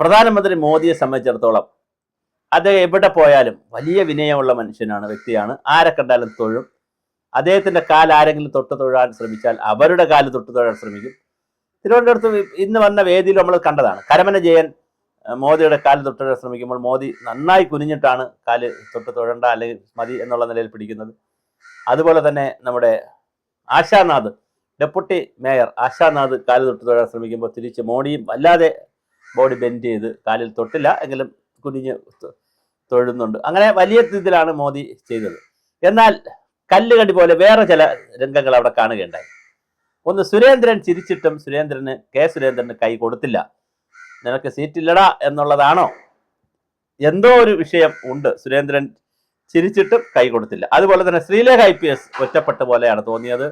പ്രധാനമന്ത്രി മോദിയെ സംബന്ധിച്ചിടത്തോളം അദ്ദേഹം എവിടെ പോയാലും വലിയ വിനയമുള്ള മനുഷ്യനാണ് വ്യക്തിയാണ്. ആരെ കണ്ടാലും തൊഴും. അദ്ദേഹത്തിന്റെ കാൽ ആരെങ്കിലും തൊട്ട് തൊഴാൻ ശ്രമിച്ചാൽ അവരുടെ കാൽ തൊട്ട് തൊഴാൻ ശ്രമിക്കും. തിരുവനന്തപുരത്ത് ഇന്ന് വന്ന വേദിയിൽ നമ്മൾ കണ്ടതാണ്. കരമന ജയൻ മോദിയുടെ കാൽ തൊട്ട് ശ്രമിക്കുമ്പോൾ മോദി നന്നായി കുനിഞ്ഞിട്ടാണ് കാൽ തൊട്ട് തൊഴണ്ട അല്ലെങ്കിൽ മതി എന്നുള്ള നിലയിൽ പിടിക്കുന്നത്. അതുപോലെ തന്നെ നമ്മുടെ ആശാനാഥ് ഡെപ്യൂട്ടി മേയർ ആശാനാഥ് കാൽ തൊട്ട് തൊഴാൻ ശ്രമിക്കുമ്പോൾ തിരിച്ച് മോഡിയും വല്ലാതെ ബോഡി ബെൻഡ് ചെയ്ത് കാലിൽ തൊട്ടില്ല എങ്കിലും കുനിഞ്ഞ് തൊഴുന്നുണ്ട്. അങ്ങനെ വലിയ രീതിയിലാണ് മോദി ചെയ്തത്. എന്നാൽ കല്ലുകടി പോലെ വേറെ ചില രംഗങ്ങൾ അവിടെ കാണുകയുണ്ടായി. ഒന്ന് സുരേന്ദ്രൻ ചിരിച്ചിട്ടും സുരേന്ദ്രന് കെ സുരേന്ദ്രന് കൈ കൊടുത്തില്ല. നിനക്ക് സീറ്റില്ലടാ എന്നുള്ളതാണോ? എന്തോ ഒരു വിഷയം ഉണ്ട്. സുരേന്ദ്രൻ ചിരിച്ചിട്ടും കൈ കൊടുത്തില്ല. അതുപോലെ തന്നെ ശ്രീലേഖ ഐ പി എസ് ഒറ്റപ്പെട്ട പോലെയാണ് തോന്നിയത്.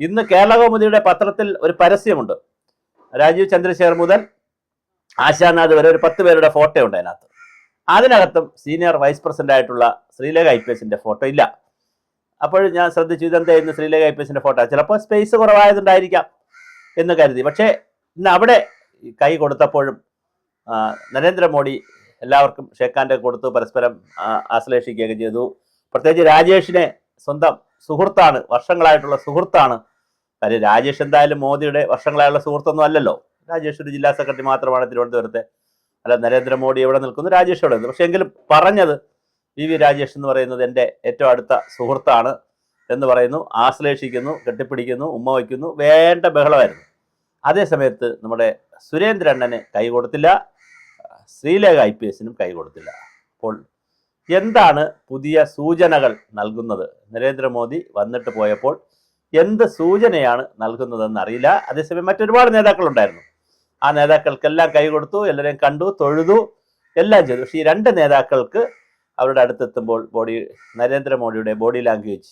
ഇന്ന് കേരളകൗമുദിയുടെ പത്രത്തിൽ ഒരു പരസ്യമുണ്ട്. രാജീവ് ചന്ദ്രശേഖർ മുതൽ ആശാനാഥ് വരെ ഒരു പത്ത് പേരുടെ ഫോട്ടോ ഉണ്ട് അതിനകത്ത്. അതിനകത്തും സീനിയർ വൈസ് പ്രസിഡന്റ് ആയിട്ടുള്ള ശ്രീലേഖ ഐ പി എസിന്റെ ഫോട്ടോ ഇല്ല. അപ്പോൾ ഞാൻ ശ്രദ്ധിച്ചു ഇതെന്തായിരുന്നു ശ്രീലേഖ ഐ പി എസിന്റെ ഫോട്ടോ? ചിലപ്പോൾ സ്പേസ് കുറവായതുണ്ടായിരിക്കാം എന്ന് കരുതി. പക്ഷേ ഇന്ന് അവിടെ കൈ കൊടുത്തപ്പോഴും നരേന്ദ്രമോദി എല്ലാവർക്കും ഷേഖാന്റെ കൊടുത്തു പരസ്പരം ആശ്ലേഷിക്കുകയൊക്കെ ചെയ്തു. പ്രത്യേകിച്ച് രാജേഷിനെ സ്വന്തം സുഹൃത്താണ് വർഷങ്ങളായിട്ടുള്ള സുഹൃത്താണ്. കാര്യം രാജേഷ് എന്തായാലും മോദിയുടെ വർഷങ്ങളായുള്ള സുഹൃത്തൊന്നും അല്ലല്ലോ. രാജേഷ് ഒരു ജില്ലാ സെക്രട്ടറി മാത്രമാണ് തിരുവനന്തപുരത്തെ. അല്ല നരേന്ദ്രമോദി എവിടെ നിൽക്കുന്നു? രാജേഷ് എവിടെ നിൽക്കുന്നു? പക്ഷെ എങ്കിലും പറഞ്ഞത് വി വി രാജേഷ് എന്ന് പറയുന്നത് എന്റെ ഏറ്റവും അടുത്ത സുഹൃത്താണ് എന്ന് പറയുന്നു. ആശ്ലേഷിക്കുന്നു കെട്ടിപ്പിടിക്കുന്നു ഉമ്മ വയ്ക്കുന്നു വേണ്ട ബഹളമായിരുന്നു. അതേ സമയത്ത് നമ്മുടെ സുരേന്ദ്രണ്ണന് കൈ കൊടുത്തില്ല. ശ്രീലേഖ ഐ പി എസിനും കൈ കൊടുത്തില്ല. അപ്പോൾ എന്താണ് പുതിയ സൂചനകൾ നൽകുന്നത്? നരേന്ദ്രമോദി വന്നിട്ട് പോയപ്പോൾ എന്ത് സൂചനയാണ് നൽകുന്നതെന്ന് അറിയില്ല. അതേസമയം മറ്റൊരുപാട് നേതാക്കളുണ്ടായിരുന്നു. ആ നേതാക്കൾക്കെല്ലാം കൈ കൊടുത്തു എല്ലാവരെയും കണ്ടു തൊഴുതു എല്ലാം ചെയ്തു. പക്ഷേ ഈ രണ്ട് നേതാക്കൾക്ക് അവരുടെ അടുത്തെത്തുമ്പോൾ ബോഡി നരേന്ദ്രമോദിയുടെ ബോഡി ലാംഗ്വേജ്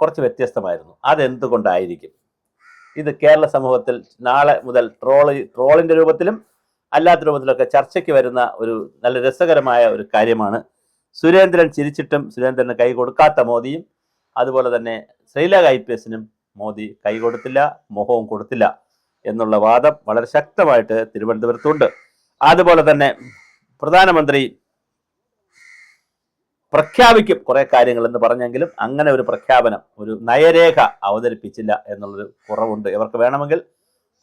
കുറച്ച് വ്യത്യസ്തമായിരുന്നു. അതെന്തുകൊണ്ടായിരിക്കും? ഇത് കേരള സമൂഹത്തിൽ നാളെ മുതൽ ട്രോൾ ട്രോളിന്റെ രൂപത്തിലും അല്ലാത്ത രൂപത്തിലൊക്കെ ചർച്ചയ്ക്ക് വരുന്ന ഒരു നല്ല രസകരമായ ഒരു കാര്യമാണ്. സുരേന്ദ്രൻ ചിരിച്ചിട്ടും സുരേന്ദ്രന് കൈ കൊടുക്കാത്ത മോദിയും അതുപോലെ തന്നെ ശ്രീലേഖ ഐ പി എസിനും മോദി കൈ കൊടുത്തില്ല മുഖവും കൊടുത്തില്ല. എന്നുള്ള വാദം വളരെ ശക്തമായിട്ട് തിരുവനന്തപുരത്തുണ്ട്. അതുപോലെ തന്നെ പ്രധാനമന്ത്രി പ്രഖ്യാപിക്കും കുറെ കാര്യങ്ങൾ എന്ന് പറഞ്ഞെങ്കിലും അങ്ങനെ ഒരു പ്രഖ്യാപനം ഒരു നയരേഖ അവതരിപ്പിച്ചില്ല എന്നുള്ളൊരു കുറവുണ്ട്. ഇവർക്ക് വേണമെങ്കിൽ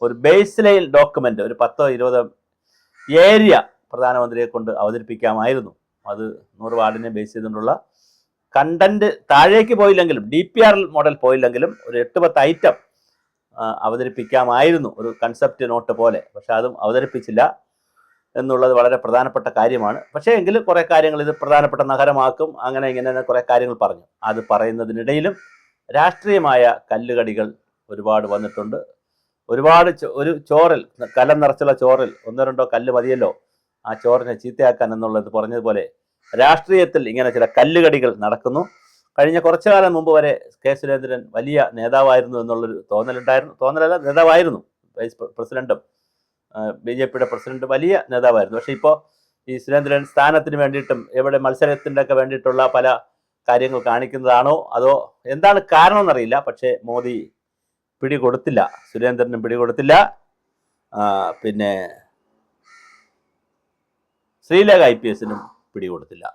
ഒരു ബേസ് ലൈൻ ഡോക്യുമെന്റ് ഒരു പത്തോ ഇരുപതോ ഏരിയ പ്രധാനമന്ത്രിയെ കൊണ്ട് അവതരിപ്പിക്കാമായിരുന്നു. അത് നൂറ് വാർഡിനെ ബേസ് ചെയ്തുകൊണ്ടുള്ള കണ്ടന്റ് താഴേക്ക് പോയില്ലെങ്കിലും ഡി പി ആർ മോഡൽ പോയില്ലെങ്കിലും ഒരു എട്ട് പത്ത് ഐറ്റം അവതരിപ്പിക്കാമായിരുന്നു ഒരു കൺസെപ്റ്റ് നോട്ട് പോലെ. പക്ഷെ അതും അവതരിപ്പിച്ചില്ല എന്നുള്ളത് വളരെ പ്രധാനപ്പെട്ട കാര്യമാണ്. പക്ഷേ എങ്കിലും കുറേ കാര്യങ്ങൾ ഇത് പ്രധാനപ്പെട്ട നഗരമാക്കും അങ്ങനെ ഇങ്ങനെ കുറേ കാര്യങ്ങൾ പറഞ്ഞു. അത് പറയുന്നതിനിടയിലും രാഷ്ട്രീയമായ കല്ലുകടികൾ ഒരുപാട് വന്നിട്ടുണ്ട്. ഒരുപാട് ഒരു ചോറിൽ കലം നിറച്ചുള്ള ചോറിൽ ഒന്നോ രണ്ടോ കല്ല് മതിയല്ലോ? ആ ചോറിനെ ചീത്തയാക്കാൻ എന്നുള്ളത് പറഞ്ഞതുപോലെ രാഷ്ട്രീയത്തിൽ ഇങ്ങനെ ചില കല്ലുകടികൾ നടക്കുന്നു. കഴിഞ്ഞ കുറച്ചു കാലം മുമ്പ് വരെ കെ സുരേന്ദ്രൻ വലിയ നേതാവായിരുന്നു എന്നുള്ളൊരു തോന്നലുണ്ടായിരുന്നു. തോന്നലല്ല നേതാവായിരുന്നു. വൈസ് പ്രസിഡന്റും ബി ജെ പിയുടെ പ്രസിഡന്റ് വലിയ നേതാവായിരുന്നു. പക്ഷെ ഇപ്പോൾ ഈ സുരേന്ദ്രൻ സ്ഥാനത്തിന് വേണ്ടിയിട്ടും എവിടെ മത്സരത്തിന്റെ ഒക്കെ വേണ്ടിയിട്ടുള്ള പല കാര്യങ്ങൾ കാണിക്കുന്നതാണോ അതോ എന്താണ് കാരണം എന്നറിയില്ല പക്ഷേ മോദി പിടികൊടുത്തില്ല. സുരേന്ദ്രനും പിടികൊടുത്തില്ല. പിന്നെ ശ്രീലേഖ ഐ പി എസിനും പിടികൊടുത്തില്ല.